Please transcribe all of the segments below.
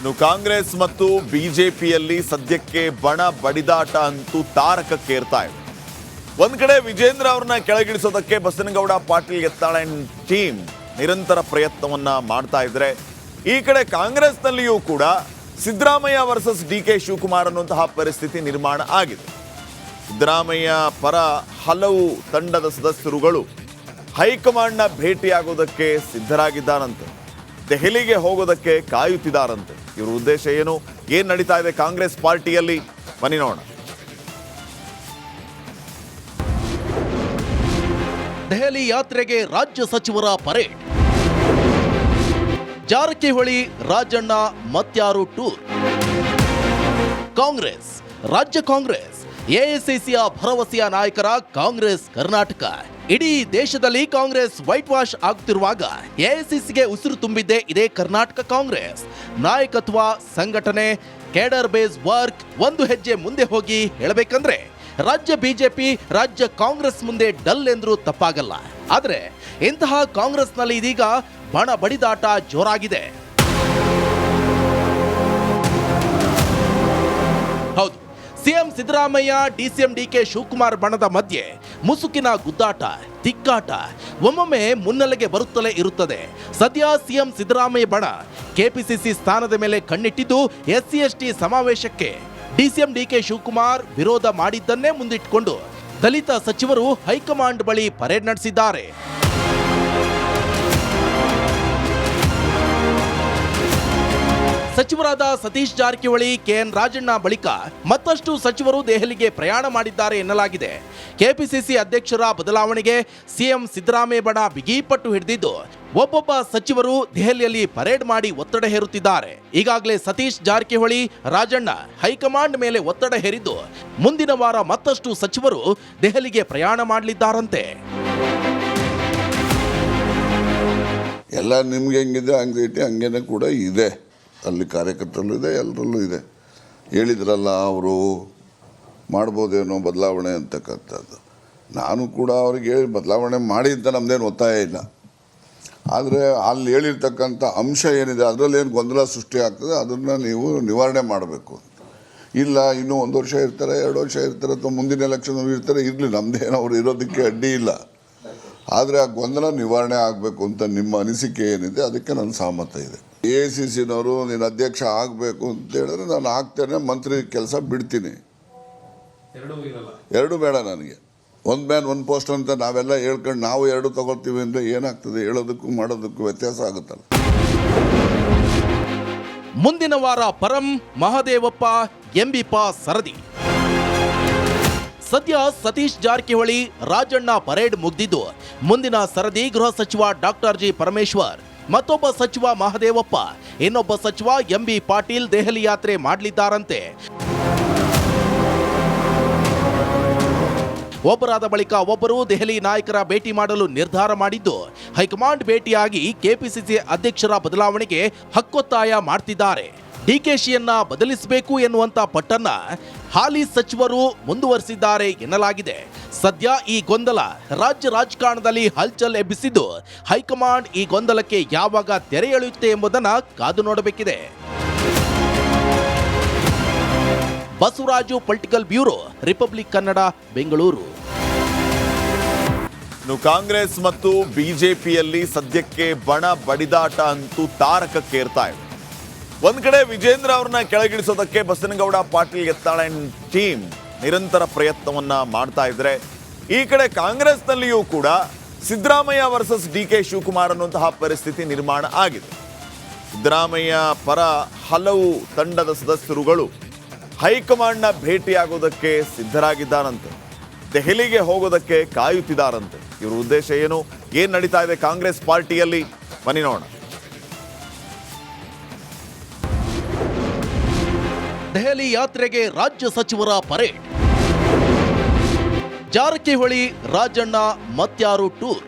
ಇನ್ನು ಕಾಂಗ್ರೆಸ್ ಮತ್ತು ಬಿಜೆಪಿಯಲ್ಲಿ ಸದ್ಯಕ್ಕೆ ಬಣ ಬಡಿದಾಟ ಅಂತೂ ತಾರಕಕ್ಕೇರ್ತಾ ಇದೆ. ಒಂದ್ ಕಡೆ ವಿಜೇಂದ್ರ ಅವ್ರನ್ನ ಕೆಳಗಿಳಿಸೋದಕ್ಕೆ ಬಸನಗೌಡ ಪಾಟೀಲ್ ಎತ್ತಾಳ ಟೀಮ್ ನಿರಂತರ ಪ್ರಯತ್ನವನ್ನ ಮಾಡ್ತಾ ಇದ್ರೆ, ಈ ಕಡೆ ಕಾಂಗ್ರೆಸ್ನಲ್ಲಿಯೂ ಕೂಡ Siddaramaiah versus D K Shivakumar ಅನ್ನುವಂತಹ ಪರಿಸ್ಥಿತಿ ನಿರ್ಮಾಣ ಆಗಿದೆ. ಸಿದ್ದರಾಮಯ್ಯ ಪರ ಹಲವು ತಂಡದ ಸದಸ್ಯರುಗಳು ಹೈಕಮಾಂಡ್ನ ಭೇಟಿಯಾಗೋದಕ್ಕೆ ಸಿದ್ಧರಾಗಿದ್ದಾರಂತೆ. ದೆಹಲಿಗೆ ಹೋಗೋದಕ್ಕೆ ಕಾಯುತ್ತಿದ್ದಾರಂತೆ. ಇವ್ರ ಉದ್ದೇಶ ಏನು? ಏನ್ ನಡೀತಾ ಇದೆ ಕಾಂಗ್ರೆಸ್ ಪಾರ್ಟಿಯಲ್ಲಿ? ಬನ್ನಿ ನೋಡೋಣ. ದೆಹಲಿ ಯಾತ್ರೆಗೆ ರಾಜ್ಯ ಸಚಿವರ ಪರೇಡ್. ಜಾರಕಿಹೊಳಿ ರಾಜಣ್ಣ ಮತ್ಯಾರು ಟೂರ್. ಕಾಂಗ್ರೆಸ್, ರಾಜ್ಯ ಕಾಂಗ್ರೆಸ್, ಎಐಸಿಸಿಯ ಭರವಸೆಯ ನಾಯಕರ ಕಾಂಗ್ರೆಸ್ ಕರ್ನಾಟಕ. ಇಡೀ ದೇಶದಲ್ಲಿ ಕಾಂಗ್ರೆಸ್ ವೈಟ್ ವಾಶ್ ಆಗುತ್ತಿರುವಾಗ ಎಐಸಿಸಿಗೆ ಉಸಿರು ತುಂಬಿದ್ದೆ ಇದೇ ಕರ್ನಾಟಕ ಕಾಂಗ್ರೆಸ್. ನಾಯಕತ್ವ, ಸಂಘಟನೆ, ಕೇಡರ್ ಬೇಸ್ ವರ್ಕ್ ಒಂದು ಹೆಜ್ಜೆ ಮುಂದೆ ಹೋಗಿ ಹೇಳಬೇಕಂದ್ರೆ ರಾಜ್ಯ ಬಿಜೆಪಿ, ರಾಜ್ಯ ಕಾಂಗ್ರೆಸ್ ಮುಂದೆ ಡಲ್ ಎಂದ್ರೂ ತಪ್ಪಾಗಲ್ಲ. ಆದರೆ ಇಂತಹ ಕಾಂಗ್ರೆಸ್ನಲ್ಲಿ ಇದೀಗ ಬಣ ಬಡಿದಾಟ ಜೋರಾಗಿದೆ. ಹೌದು, CM Siddaramaiah, DCM D K Shivakumar ಬಣದ ಮಧ್ಯೆ ಮುಸುಕಿನ ಗುದ್ದಾಟ, ತಿಕ್ಕಾಟ ಒಮ್ಮೊಮ್ಮೆ ಮುನ್ನೆಲೆಗೆ ಬರುತ್ತಲೇ ಇರುತ್ತದೆ. ಸದ್ಯ ಸಿಎಂ ಸಿದ್ದರಾಮಯ್ಯ ಬಣ ಕೆಪಿಸಿಸಿ ಸ್ಥಾನದ ಮೇಲೆ ಕಣ್ಣಿಟ್ಟಿದ್ದು ಎಸ್ಸಿ ಎಸ್ಟಿ ಸಮಾವೇಶಕ್ಕೆ. ಡಿಸಿಎಂ ಡಿಕೆ ಶಿವಕುಮಾರ್ ವಿರೋಧ ಮಾಡಿದ್ದನ್ನೇ ಮುಂದಿಟ್ಟುಕೊಂಡು ದಲಿತ ಸಚಿವರು ಹೈಕಮಾಂಡ್ ಬಳಿ ಪರೇಡ್ ನಡೆಸಿದ್ದಾರೆ. ಸಚಿವರಾದ ಸತೀಶ್ ಜಾರಕಿಹೊಳಿ, ಕೆಎನ್ ರಾಜಣ್ಣ ಬಳಿಕ ಮತ್ತಷ್ಟು ಸಚಿವರು ದೆಹಲಿಗೆ ಪ್ರಯಾಣ ಮಾಡಿದ್ದಾರೆ ಎನ್ನಲಾಗಿದೆ. ಕೆಪಿಸಿಸಿ ಅಧ್ಯಕ್ಷರ ಬದಲಾವಣೆಗೆ ಸಿಎಂ ಸಿದ್ದರಾಮಯ್ಯ ಬಣ ಬಿಗಿಪಟ್ಟು ಹಿಡಿದಿದ್ದು, ಒಬ್ಬೊಬ್ಬ ಸಚಿವರು ದೆಹಲಿಯಲ್ಲಿ ಪರೇಡ್ ಮಾಡಿ ಒತ್ತಡ ಹೇರುತ್ತಿದ್ದಾರೆ. ಈಗಾಗಲೇ ಸತೀಶ್ ಜಾರಕಿಹೊಳಿ, ರಾಜಣ್ಣ ಹೈಕಮಾಂಡ್ ಮೇಲೆ ಒತ್ತಡ ಹೇರಿದ್ದು, ಮುಂದಿನ ವಾರ ಮತ್ತಷ್ಟು ಸಚಿವರು ದೆಹಲಿಗೆ ಪ್ರಯಾಣ ಮಾಡಲಿದ್ದಾರಂತೆ. ಎಲ್ಲ ನಿಮ್ಗೆ ಹೆಂಗಿದೆ ಆಂಗ್ಸೈಟಿ ಹಂಗೇನೆ ಕೂಡ ಇದೆ. ಅಲ್ಲಿ ಕಾರ್ಯಕರ್ತರಲ್ಲೂ ಇದೆ ಎಲ್ಲರಲ್ಲೂ ಇದೆ. ಹೇಳಿದ್ರಲ್ಲ ಅವರು, ಮಾಡ್ಬೋದೇನೋ ಬದಲಾವಣೆ ಅಂತಕ್ಕಂಥದ್ದು. ನಾನು ಕೂಡ ಅವ್ರಿಗೆ ಹೇಳಿ, ಬದಲಾವಣೆ ಮಾಡಿ ಅಂತ ನಮ್ಮದೇನು ಒತ್ತಾಯ ಇಲ್ಲ. ಆದರೆ ಅಲ್ಲಿ ಹೇಳಿರ್ತಕ್ಕಂಥ ಅಂಶ ಏನಿದೆ, ಅದರಲ್ಲಿ ಏನು ಗೊಂದಲ ಸೃಷ್ಟಿ ಆಗ್ತದೆ, ಅದನ್ನು ನೀವು ನಿವಾರಣೆ ಮಾಡಬೇಕು. ಇಲ್ಲ, ಇನ್ನೂ ಒಂದು ವರ್ಷ ಇರ್ತಾರೆ, ಎರಡು ವರ್ಷ ಇರ್ತಾರೆ, ಅಥವಾ ಮುಂದಿನ ಎಲೆಕ್ಷನ್ ಇರ್ತಾರೆ, ಇರಲಿ ನಮ್ಮದೇನೋ ಅವರು ಇರೋದಕ್ಕೆ ಅಡ್ಡಿ ಇಲ್ಲ. ಆದರೆ ಆ ಗೊಂದಲ ನಿವಾರಣೆ ಆಗಬೇಕು ಅಂತ ನಿಮ್ಮ ಅನಿಸಿಕೆ ಏನಿದೆ, ಅದಕ್ಕೆ ನನ್ನ ಸಹಮತ ಇದೆ. ಎ ಐ ಸಿ ಸಿನವರು ನೀನು ಅಧ್ಯಕ್ಷ ಆಗಬೇಕು ಅಂತ ಹೇಳಿದ್ರೆ ನಾನು ಆಗ್ತೇನೆ ಮಂತ್ರಿ ಕೆಲಸ ಬಿಡ್ತೀನಿ. ಎರಡು ಬೇಡ ನನಗೆ. ಒಂದು ಮ್ಯಾನ್ ಒಂದು ಪೋಸ್ಟ್ ಅಂತ ನಾವೆಲ್ಲ ಹೇಳ್ಕೊಂಡು ನಾವು ಎರಡು ತಗೊಳ್ತೀವಿ ಅಂದರೆ ಏನಾಗ್ತದೆ? ಹೇಳೋದಕ್ಕೂ ಮಾಡೋದಕ್ಕೂ ವ್ಯತ್ಯಾಸ ಆಗುತ್ತಲ್ಲ. ಮುಂದಿನ ವಾರ ಪರಂ ಮಹದೇವಪ್ಪ ಎಂಬಿಪ ಸರದಿ. ಸದ್ಯ ಸತೀಶ್ ಜಾರಕಿಹೊಳಿ ರಾಜಣ್ಣ ಪರೇಡ್ ಮುಗ್ದಿದ್ದು. ಮುಂದಿನ ಸರದಿ ಗೃಹ ಸಚಿವ ಡಾಕ್ಟರ್ ಜಿ ಪರಮೇಶ್ವರ್. ಮತ್ತೊಬ್ಬ ಸಚಿವ ಮಹದೇವಪ್ಪ, ಇನ್ನೊಬ್ಬ ಸಚಿವ ಎಂಬಿ ಪಾಟೀಲ್ ದೆಹಲಿ ಯಾತ್ರೆ ಮಾಡಲಿದ್ದಾರಂತೆ. ಒಬ್ಬರಾದ ಬಳಿಕ ಒಬ್ಬರು ದೆಹಲಿ ನಾಯಕರ ಭೇಟಿ ಮಾಡಲು ನಿರ್ಧಾರ ಮಾಡಿದ್ದು, ಹೈಕಮಾಂಡ್ ಭೇಟಿಯಾಗಿ ಕೆಪಿಸಿಸಿ ಅಧ್ಯಕ್ಷರ ಬದಲಾವಣೆಗೆ ಹಕ್ಕೊತ್ತಾಯ ಮಾಡ್ತಿದ್ದಾರೆ. ಡಿಕೆಶಿಯನ್ನ ಬದಲಿಸಬೇಕು ಎನ್ನುವಂತ ಪಟ್ಟನ್ನ ಹಾಲಿ ಸಚಿವರು ಮುಂದುವರಿಸಿದ್ದಾರೆ ಎನ್ನಲಾಗಿದೆ. ಸದ್ಯ ಈ ಗೊಂದಲ ರಾಜ್ಯ ರಾಜಕಾರಣದಲ್ಲಿ ಹಲ್ಚಲ್ ಎಬ್ಬಿಸಿದ್ದು ಹೈಕಮಾಂಡ್ ಈ ಗೊಂದಲಕ್ಕೆ ಯಾವಾಗ ತೆರೆ ಎಳೆಯುತ್ತೆ ಎಂಬುದನ್ನ ಕಾದು ನೋಡಬೇಕಿದೆ. Basavaraju political bureau, Republic Kannada, Bengaluru. Congress ಮತ್ತು ಬಿಜೆಪಿಯಲ್ಲಿ ಸದ್ಯಕ್ಕೆ ಬಣ ಬಡಿದಾಟ ಅಂತೂ ತಾರಕಕ್ಕೇರ್ತಾ ಇದೆ. ಒಂದ್ ಕಡೆ ವಿಜೇಂದ್ರ ಅವ್ರನ್ನ ಕೆಳಗಿಳಿಸೋದಕ್ಕೆ ಬಸನಗೌಡ ಪಾಟೀಲ್ ಎತ್ತಾಳ ಟೀಮ್. ನಿರಂತರ ಪ್ರಯತ್ನವನ್ನ ಮಾಡ್ತಾ ಇದ್ರೆ, ಈ ಕಡೆ ಕಾಂಗ್ರೆಸ್ನಲ್ಲಿಯೂ ಕೂಡ Siddaramaiah versus D K Shivakumar ಅನ್ನುವಂತಹ ಪರಿಸ್ಥಿತಿ ನಿರ್ಮಾಣ ಆಗಿದೆ. ಸಿದ್ದರಾಮಯ್ಯ ಪರ ಹಲವು ತಂಡದ ಸದಸ್ಯರುಗಳು ಹೈಕಮಾಂಡ್ನ ಭೇಟಿಯಾಗೋದಕ್ಕೆ ಸಿದ್ಧರಾಗಿದ್ದಾರಂತೆ. ದೆಹಲಿಗೆ ಹೋಗೋದಕ್ಕೆ ಕಾಯುತ್ತಿದ್ದಾರಂತೆ. ಇವರ ಉದ್ದೇಶ ಏನು? ಏನು ನಡೀತಾ ಇದೆ ಕಾಂಗ್ರೆಸ್ ಪಾರ್ಟಿಯಲ್ಲಿ? ಬನ್ನಿ ನೋಡೋಣ. ದೆಹಲಿ ಯಾತ್ರೆಗೆ ರಾಜ್ಯ ಸಚಿವರ ಪರೇಡ್. ಜಾರಕಿಹೊಳಿ ರಾಜಣ್ಣ ಮತ್ಯಾರು ಟೂರ್.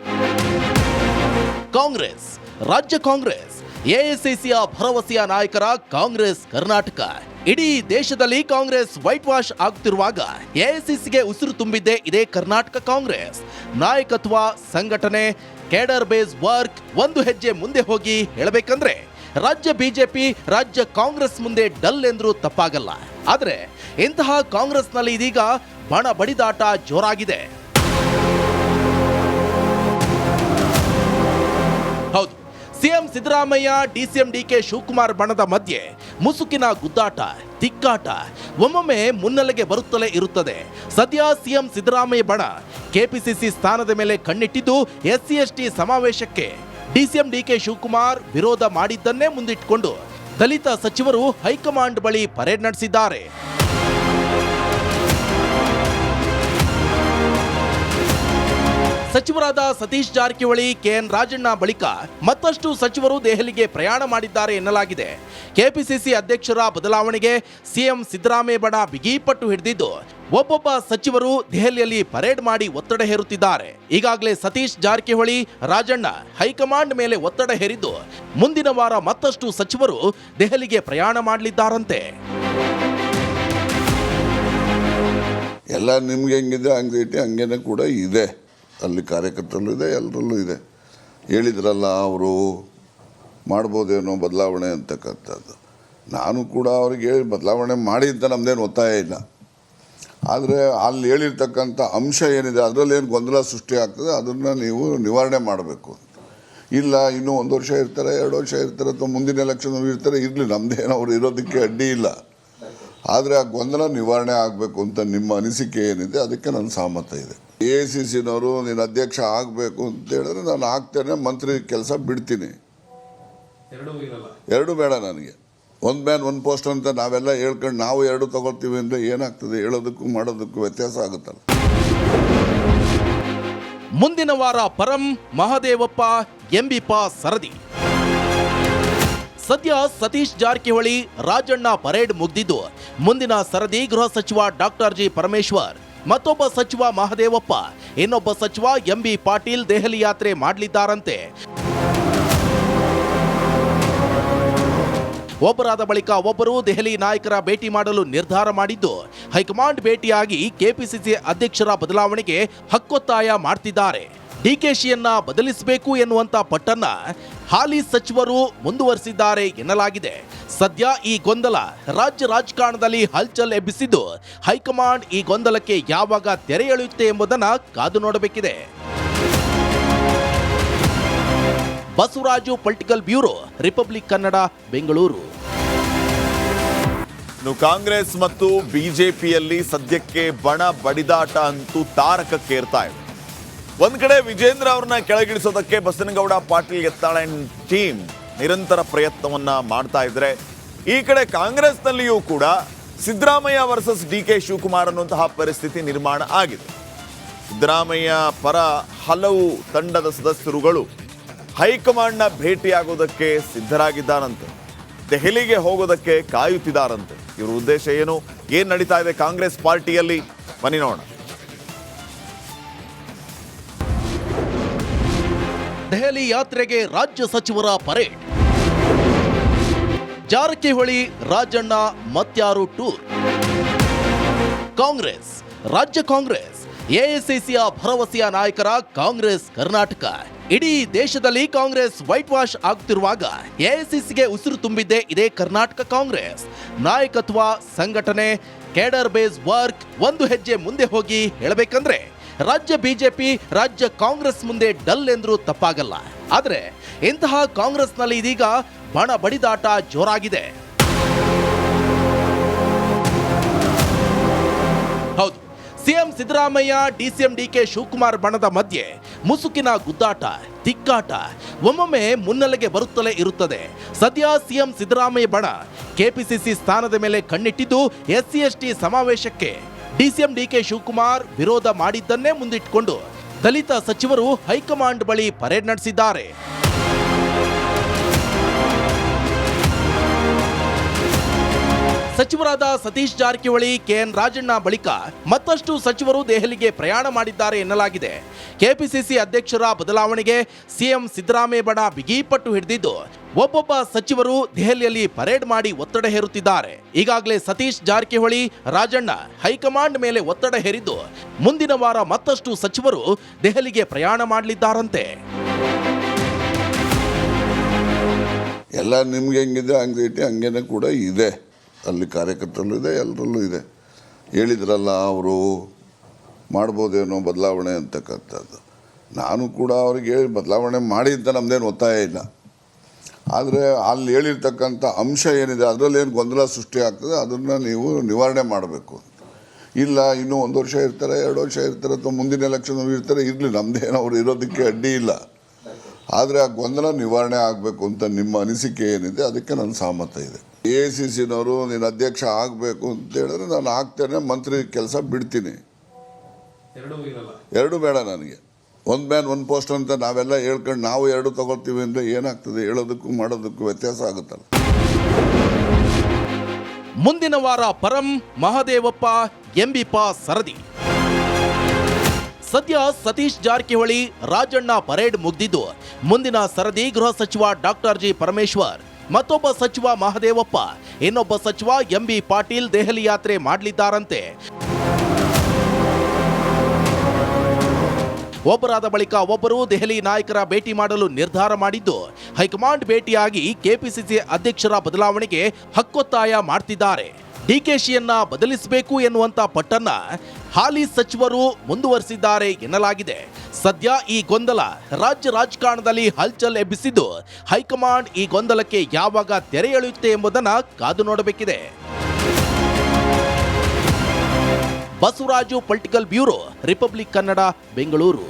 ಕಾಂಗ್ರೆಸ್, ರಾಜ್ಯ ಕಾಂಗ್ರೆಸ್, ಎಐಸಿಸಿಯ ಭರವಸೆಯ ನಾಯಕರ ಕಾಂಗ್ರೆಸ್ ಕರ್ನಾಟಕ. ಇಡೀ ದೇಶದಲ್ಲಿ ಕಾಂಗ್ರೆಸ್ ವೈಟ್ ವಾಶ್ ಆಗುತ್ತಿರುವಾಗ ಎಐಸಿಸಿಗೆ ಉಸಿರು ತುಂಬಿದ್ದೇ ಇದೇ ಕರ್ನಾಟಕ ಕಾಂಗ್ರೆಸ್. ನಾಯಕತ್ವ, ಸಂಘಟನೆ, ಕೇಡರ್ ಬೇಸ್ ವರ್ಕ್ ಒಂದು ಹೆಜ್ಜೆ ಮುಂದೆ ಹೋಗಿ ಹೇಳಬೇಕಂದ್ರೆ ರಾಜ್ಯ ಬಿಜೆಪಿ, ರಾಜ್ಯ ಕಾಂಗ್ರೆಸ್ ಮುಂದೆ ಡಲ್ ಎಂದರೂ ತಪ್ಪಾಗಲ್ಲ. ಆದರೆ ಇಂತಹ ಕಾಂಗ್ರೆಸ್ನಲ್ಲಿ ಇದೀಗ ಬಣ ಬಡಿದಾಟ ಜೋರಾಗಿದೆ. ಹೌದು, CM Siddaramaiah, DCM D K Shivakumar ಬಣದ ಮಧ್ಯೆ ಮುಸುಕಿನ ಗುದ್ದಾಟ, ತಿಕ್ಕಾಟ ಒಮ್ಮೊಮ್ಮೆ ಮುನ್ನೆಲೆಗೆ ಬರುತ್ತಲೇ ಇರುತ್ತದೆ. ಸದ್ಯ ಸಿಎಂ ಸಿದ್ದರಾಮಯ್ಯ ಬಣ ಕೆಪಿಸಿಸಿ ಸ್ಥಾನದ ಮೇಲೆ ಕಣ್ಣಿಟ್ಟಿದ್ದು ಎಸ್ಸಿ ಎಸ್ಟಿ ಸಮಾವೇಶಕ್ಕೆ ಡಿಸಿಎಂ ಡಿಕೆ ಶಿವಕುಮಾರ್ ವಿರೋಧ ಮಾಡಿದ್ದನ್ನೇ ಮುಂದಿಟ್ಟುಕೊಂಡು ದಲಿತ ಸಚಿವರು ಹೈಕಮಾಂಡ್ ಬಳಿ ಪರೇಡ್ ನಡೆಸಿದ್ದಾರೆ. ಸಚಿವರಾದ ಸತೀಶ್ ಜಾರಕಿಹೊಳಿ, ಕೆಎನ್ ರಾಜಣ್ಣ ಬಳಿಕ ಮತ್ತಷ್ಟು ಸಚಿವರು ದೆಹಲಿಗೆ ಪ್ರಯಾಣ ಮಾಡಿದ್ದಾರೆ ಎನ್ನಲಾಗಿದೆ. ಕೆಪಿಸಿಸಿ ಅಧ್ಯಕ್ಷರ ಬದಲಾವಣೆಗೆ ಸಿಎಂ ಸಿದ್ದರಾಮಯ್ಯ ಬಣ ಬಿಗಿಪಟ್ಟು ಹಿಡಿದಿದ್ದು, ಒಬ್ಬೊಬ್ಬ ಸಚಿವರು ದೆಹಲಿಯಲ್ಲಿ ಪರೇಡ್ ಮಾಡಿ ಒತ್ತಡ ಹೇರುತ್ತಿದ್ದಾರೆ. ಈಗಾಗಲೇ ಸತೀಶ್ ಜಾರಕಿಹೊಳಿ, ರಾಜಣ್ಣ ಹೈಕಮಾಂಡ್ ಮೇಲೆ ಒತ್ತಡ ಹೇರಿದ್ದು, ಮುಂದಿನ ವಾರ ಮತ್ತಷ್ಟು ಸಚಿವರು ದೆಹಲಿಗೆ ಪ್ರಯಾಣ ಮಾಡಲಿದ್ದಾರಂತೆ. ಎಲ್ಲ ನಿಮ್ಗೆ ಹೆಂಗಿದೆ ಆಂಗ್ಸೈಟಿ ಹಂಗೇನೆ ಕೂಡ ಇದೆ. ಅಲ್ಲಿ ಕಾರ್ಯಕರ್ತರಲ್ಲೂ ಇದೆ ಎಲ್ಲರಲ್ಲೂ ಇದೆ. ಹೇಳಿದ್ರಲ್ಲ ಅವರು, ಮಾಡ್ಬೋದೇನೋ ಬದಲಾವಣೆ ಅಂತಕ್ಕಂಥದ್ದು. ನಾನು ಕೂಡ ಅವ್ರಿಗೆ ಹೇಳಿ, ಬದಲಾವಣೆ ಮಾಡಿ ಅಂತ ನಮ್ಮದೇನು ಒತ್ತಾಯ ಇಲ್ಲ. ಆದರೆ ಅಲ್ಲಿ ಹೇಳಿರ್ತಕ್ಕಂಥ ಅಂಶ ಏನಿದೆ, ಅದರಲ್ಲಿ ಏನು ಗೊಂದಲ ಸೃಷ್ಟಿ ಆಗ್ತದೆ, ಅದನ್ನು ನೀವು ನಿವಾರಣೆ ಮಾಡಬೇಕು ಇಲ್ಲ, ಇನ್ನೂ ಒಂದು ವರ್ಷ ಇರ್ತಾರೆ, ಎರಡು ವರ್ಷ ಇರ್ತಾರೆ, ಅಥವಾ ಮುಂದಿನ ಎಲೆಕ್ಷನ್ ಇರ್ತಾರೆ, ಇರಲಿ ನಮ್ಮದೇನೋ ಅವ್ರು ಇರೋದಕ್ಕೆ ಅಡ್ಡಿ ಇಲ್ಲ. ಆದರೆ ಆ ಗೊಂದಲ ನಿವಾರಣೆ ಆಗಬೇಕು ಅಂತ ನಿಮ್ಮ ಅನಿಸಿಕೆ ಏನಿದೆ, ಅದಕ್ಕೆ ನನ್ನ ಸಹಮತ ಇದೆ. ಎ ಸಿ ಸಿನವರು ನೀನು ಅಧ್ಯಕ್ಷ ಆಗಬೇಕು ಅಂತ ಹೇಳಿದ್ರೆ ನಾನು ಆಗ್ತೇನೆ ಮಂತ್ರಿ ಕೆಲಸ ಬಿಡ್ತೀನಿ. ಎರಡು ಬೇಡ ನನಗೆ. ಒಂದು ಮ್ಯಾನ್ ಒಂದು ಪೋಸ್ಟ್ ಅಂತ ನಾವೆಲ್ಲ ಹೇಳ್ಕೊಂಡು ನಾವು ಎರಡು ತಗೊಳ್ತೀವಿ ಅಂದರೆ ಏನಾಗ್ತದೆ? ಹೇಳೋದಕ್ಕೂ ಮಾಡೋದಕ್ಕೂ ವ್ಯತ್ಯಾಸ ಆಗುತ್ತಲ್ಲ. ಮುಂದಿನ ವಾರ ಪರಂ ಮಹದೇವಪ್ಪ ಎಂಬಿಪ ಸರದಿ. ಸದ್ಯ ಸತೀಶ್ ಜಾರಕಿಹೊಳಿ ರಾಜಣ್ಣ ಪರೇಡ್ ಮುಗ್ದಿದ್ದು. ಮುಂದಿನ ಸರದಿ ಗೃಹ ಸಚಿವ ಡಾಕ್ಟರ್ ಜಿ ಪರಮೇಶ್ವರ್. ಮತ್ತೊಬ್ಬ ಸಚಿವ ಮಹದೇವಪ್ಪ, ಇನ್ನೊಬ್ಬ ಸಚಿವ ಎಂಬಿ ಪಾಟೀಲ್ ದೆಹಲಿ ಯಾತ್ರೆ ಮಾಡಲಿದ್ದಾರಂತೆ. ಒಬ್ಬರಾದ ಬಳಿಕ ಒಬ್ಬರು ದೆಹಲಿ ನಾಯಕರ ಭೇಟಿ ಮಾಡಲು ನಿರ್ಧಾರ ಮಾಡಿದ್ದು, ಹೈಕಮಾಂಡ್ ಭೇಟಿಯಾಗಿ ಕೆಪಿಸಿಸಿ ಅಧ್ಯಕ್ಷರ ಬದಲಾವಣೆಗೆ ಹಕ್ಕೊತ್ತಾಯ ಮಾಡ್ತಿದ್ದಾರೆ. ಡಿಕೆಶಿಯನ್ನ ಬದಲಿಸಬೇಕು ಎನ್ನುವಂತ ಪಟ್ಟನ್ನ ಹಾಲಿ ಸಚಿವರು ಮುಂದುವರಿಸಿದ್ದಾರೆ ಎನ್ನಲಾಗಿದೆ. ಸದ್ಯ ಈ ಗೊಂದಲ ರಾಜ್ಯ ರಾಜಕಾರಣದಲ್ಲಿ ಹಲ್ಚಲ್ ಎಬ್ಬಿಸಿದ್ದು ಹೈಕಮಾಂಡ್ ಈ ಗೊಂದಲಕ್ಕೆ ಯಾವಾಗ ತೆರೆ ಎಳೆಯುತ್ತೆ ಎಂಬುದನ್ನು ಕಾದು ನೋಡಬೇಕಿದೆ. Basavaraju political bureau, Republic Kannada, Bengaluru. ಇನ್ನು ಕಾಂಗ್ರೆಸ್ ಮತ್ತು ಬಿಜೆಪಿಯಲ್ಲಿ ಸದ್ಯಕ್ಕೆ ಬಣ ಬಡಿದಾಟ ಅಂತೂ ತಾರಕಕ್ಕೇರ್ತಾ ಇದೆ. ಒಂದ್ ಕಡೆ ವಿಜೇಂದ್ರ ಅವ್ರನ್ನ ಕೆಳಗಿಳಿಸೋದಕ್ಕೆ ಬಸನಗೌಡ ಪಾಟೀಲ್ ಎತ್ತಾಳ ಟೀಮ್ ನಿರಂತರ ಪ್ರಯತ್ನವನ್ನ ಮಾಡ್ತಾ ಇದ್ರೆ, ಈ ಕಡೆ ಕಾಂಗ್ರೆಸ್ನಲ್ಲಿಯೂ ಕೂಡ Siddaramaiah versus D K Shivakumar ಅನ್ನುವಂತಹ ಪರಿಸ್ಥಿತಿ ನಿರ್ಮಾಣ ಆಗಿದೆ. ಸಿದ್ದರಾಮಯ್ಯ ಪರ ಹಲವು ತಂಡದ ಸದಸ್ಯರುಗಳು ಹೈಕಮಾಂಡ್ನ ಭೇಟಿಯಾಗೋದಕ್ಕೆ ಸಿದ್ಧರಾಗಿದ್ದಾರಂತೆ. ದೆಹಲಿಗೆ ಹೋಗೋದಕ್ಕೆ ಕಾಯುತ್ತಿದ್ದಾರಂತೆ. ಇವರ ಉದ್ದೇಶ ಏನು? ಏನು ನಡೀತಾ ಇದೆ ಕಾಂಗ್ರೆಸ್ ಪಾರ್ಟಿಯಲ್ಲಿ? ಬನ್ನಿ ನೋಡೋಣ. ದೆಹಲಿ ಯಾತ್ರೆಗೆ ರಾಜ್ಯ ಸಚಿವರ ಪರೇಡ್. ಜಾರಕಿಹೊಳಿ ರಾಜಣ್ಣ ಮತ್ಯಾರು ಟೂರ್. ಕಾಂಗ್ರೆಸ್, ರಾಜ್ಯ ಕಾಂಗ್ರೆಸ್ ಎಐಸಿಸಿಯ ಭರವಸೆಯ ನಾಯಕರ ಕಾಂಗ್ರೆಸ್ ಕರ್ನಾಟಕ. ಇಡೀ ದೇಶದಲ್ಲಿ ಕಾಂಗ್ರೆಸ್ ವೈಟ್ ವಾಶ್ ಆಗುತ್ತಿರುವಾಗ ಎಐಸಿಸಿಗೆ ಉಸಿರು ತುಂಬಿದ್ದೆ ಇದೇ ಕರ್ನಾಟಕ ಕಾಂಗ್ರೆಸ್. ನಾಯಕತ್ವ, ಸಂಘಟನೆ, ಕೇಡರ್ ಬೇಸ್ ವರ್ಕ್ ಒಂದು ಹೆಜ್ಜೆ ಮುಂದೆ ಹೋಗಿ ಹೇಳಬೇಕಂದ್ರೆ ರಾಜ್ಯ ಬಿಜೆಪಿ, ರಾಜ್ಯ ಕಾಂಗ್ರೆಸ್ ಮುಂದೆ ಡಲ್ ಎಂದರೂ ತಪ್ಪಾಗಲ್ಲ. ಆದರೆ ಇಂತಹ ಕಾಂಗ್ರೆಸ್ನಲ್ಲಿ ಇದೀಗ ಬಣ ಬಡಿದಾಟ ಜೋರಾಗಿದೆ. ಹೌದು, CM Siddaramaiah, DCM D K Shivakumar ಬಣದ ಮಧ್ಯೆ ಮುಸುಕಿನ ಗುದ್ದಾಟ, ತಿಕ್ಕಾಟ ಒಮ್ಮೊಮ್ಮೆ ಮುನ್ನೆಲೆಗೆ ಬರುತ್ತಲೇ ಇರುತ್ತದೆ. ಸದ್ಯ ಸಿಎಂ ಸಿದ್ದರಾಮಯ್ಯ ಬಣ ಕೆಪಿಸಿಸಿ ಸ್ಥಾನದ ಮೇಲೆ ಕಣ್ಣಿಟ್ಟಿದ್ದು ಎಸ್ಸಿ ಎಸ್ಟಿ ಸಮಾವೇಶಕ್ಕೆ ಡಿಸಿಎಂ ಡಿಕೆ ಶಿವಕುಮಾರ್ ವಿರೋಧ ಮಾಡಿದ್ದನ್ನೇ ಮುಂದಿಟ್ಟುಕೊಂಡು ದಲಿತ ಸಚಿವರು ಹೈಕಮಾಂಡ್ ಬಳಿ ಪರೇಡ್ ನಡೆಸಿದ್ದಾರೆ. ಸಚಿವರಾದ ಸತೀಶ್ ಜಾರಕಿಹೊಳಿ, ಕೆಎನ್ ರಾಜಣ್ಣ ಬಳಿಕ ಮತ್ತಷ್ಟು ಸಚಿವರು ದೆಹಲಿಗೆ ಪ್ರಯಾಣ ಮಾಡಿದ್ದಾರೆ ಎನ್ನಲಾಗಿದೆ. ಕೆಪಿಸಿಸಿ ಅಧ್ಯಕ್ಷರ ಬದಲಾವಣೆಗೆ ಸಿಎಂ ಸಿದ್ದರಾಮಯ್ಯ ಬಣ ಬಿಗಿಪಟ್ಟು ಹಿಡಿದಿದ್ದು ಒಬ್ಬೊಬ್ಬ ಸಚಿವರು ದೆಹಲಿಯಲ್ಲಿ ಪರೇಡ್ ಮಾಡಿ ಒತ್ತಡ ಹೇರುತ್ತಿದ್ದಾರೆ. ಈಗಾಗಲೇ ಸತೀಶ್ ಜಾರಕಿಹೊಳಿ, ರಾಜಣ್ಣ ಹೈಕಮಾಂಡ್ ಮೇಲೆ ಒತ್ತಡ ಹೇರಿದ್ದು, ಮುಂದಿನ ವಾರ ಮತ್ತಷ್ಟು ಸಚಿವರು ದೆಹಲಿಗೆ ಪ್ರಯಾಣ ಮಾಡಲಿದ್ದಾರಂತೆ. ಎಲ್ಲ ನಿಮ್ಗೆ ಹೆಂಗಿದೆ ಆಂಗ್ಸೈಟಿ ಹಂಗೇನೆ ಕೂಡ ಇದೆ. ಅಲ್ಲಿ ಕಾರ್ಯಕರ್ತರಲ್ಲೂ ಇದೆ, ಎಲ್ಲರಲ್ಲೂ ಇದೆ. ಹೇಳಿದ್ರಲ್ಲ ಅವರು, ಮಾಡ್ಬೋದೇನೋ ಬದಲಾವಣೆ ಅಂತಕ್ಕಂಥದ್ದು ನಾನು ಕೂಡ ಅವ್ರಿಗೆ ಬದಲಾವಣೆ ಮಾಡಿ ಅಂತ ನಮ್ಮದೇನು ಒತ್ತಾಯ ಇಲ್ಲ. ಆದರೆ ಅಲ್ಲಿ ಹೇಳಿರ್ತಕ್ಕಂಥ ಅಂಶ ಏನಿದೆ ಅದರಲ್ಲಿ ಏನು ಗೊಂದಲ ಸೃಷ್ಟಿ ಆಗ್ತದೆ ಅದನ್ನು ನೀವು ನಿವಾರಣೆ ಮಾಡಬೇಕು. ಇಲ್ಲ ಇನ್ನೂ ಒಂದು ವರ್ಷ ಇರ್ತಾರೆ ಎರಡು ವರ್ಷ ಇರ್ತಾರೆ ಅಥವಾ ಮುಂದಿನ ಎಲೆಕ್ಷನ್ ಇರ್ತಾರೆ ಇರಲಿ ನಮ್ಮದೇನು ಅವ್ರು ಇರೋದಕ್ಕೆ ಅಡ್ಡಿ ಇಲ್ಲ. ಆದರೆ ಆ ಗೊಂದಲ ನಿವಾರಣೆ ಆಗಬೇಕು ಅಂತ ನಿಮ್ಮ ಅನಿಸಿಕೆ ಏನಿದೆ ಅದಕ್ಕೆ ನನ್ನ ಸಹಮತ ಇದೆ. ಎ ಐ ಸಿ ಸಿನವರು ನೀನು ಅಧ್ಯಕ್ಷ ಆಗಬೇಕು ಅಂತ ಹೇಳಿದ್ರೆ ನಾನು ಆಗ್ತೇನೆ ಮಂತ್ರಿ ಕೆಲಸ ಬಿಡ್ತೀನಿ. ಎರಡು ಬೇಡ ನನಗೆ. ಒಂದು ಮ್ಯಾನ್, ಒಂದು ಪೋಸ್ಟ್ ಅಂತ ನಾವೆಲ್ಲ ಹೇಳ್ಕೊಂಡು ನಾವು ಎರಡು ತಗೊಳ್ತೀವಿ ಅಂದರೆ ಏನಾಗ್ತದೆ? ಹೇಳೋದಕ್ಕೂ ಮಾಡೋದಕ್ಕೂ ವ್ಯತ್ಯಾಸ ಆಗುತ್ತಲ್ಲ. ಮುಂದಿನ ವಾರ ಪರಂ ಮಹದೇವಪ್ಪ ಎಂಬಿಪ ಸರದಿ. ಸದ್ಯ ಸತೀಶ್ ಜಾರಕಿಹೊಳಿ ರಾಜಣ್ಣ ಪರೇಡ್ ಮುಗ್ದಿದ್ದು. ಮುಂದಿನ ಸರದಿ ಗೃಹ ಸಚಿವ ಡಾಕ್ಟರ್ ಜಿ ಪರಮೇಶ್ವರ್, ಮತ್ತೊಬ್ಬ ಸಚಿವ ಮಹದೇವಪ್ಪ, ಇನ್ನೊಬ್ಬ ಸಚಿವ ಎಂಬಿ ಪಾಟೀಲ್ ದೆಹಲಿ ಯಾತ್ರೆ ಮಾಡಲಿದ್ದಾರಂತೆ. ಒಬ್ಬರಾದ ಬಳಿಕ ಒಬ್ಬರು ದೆಹಲಿ ನಾಯಕರ ಭೇಟಿ ಮಾಡಲು ನಿರ್ಧಾರ ಮಾಡಿದ್ದು, ಹೈಕಮಾಂಡ್ ಭೇಟಿಯಾಗಿ ಕೆಪಿಸಿಸಿ ಅಧ್ಯಕ್ಷರ ಬದಲಾವಣೆಗೆ ಹಕ್ಕೊತ್ತಾಯ ಮಾಡ್ತಿದ್ದಾರೆ. ಡಿಕೆಶಿಯನ್ನ ಬದಲಿಸಬೇಕು ಎನ್ನುವಂತ ಪಟ್ಟನ್ನ ಹಾಲಿ ಸಚಿವರು ಮುಂದುವರಿಸಿದ್ದಾರೆ ಎನ್ನಲಾಗಿದೆ. ಸದ್ಯ ಈ ಗೊಂದಲ ರಾಜ್ಯ ರಾಜಕಾರಣದಲ್ಲಿ ಹಲ್ಚಲ್ ಎಬ್ಬಿಸಿದ್ದು, ಹೈಕಮಾಂಡ್ ಈ ಗೊಂದಲಕ್ಕೆ ಯಾವಾಗ ತೆರೆ ಎಳೆಯುತ್ತೆ ಎಂಬುದನ್ನ ಕಾದು ನೋಡಬೇಕಿದೆ. Basavaraju political bureau Republic Kannada Bengaluru.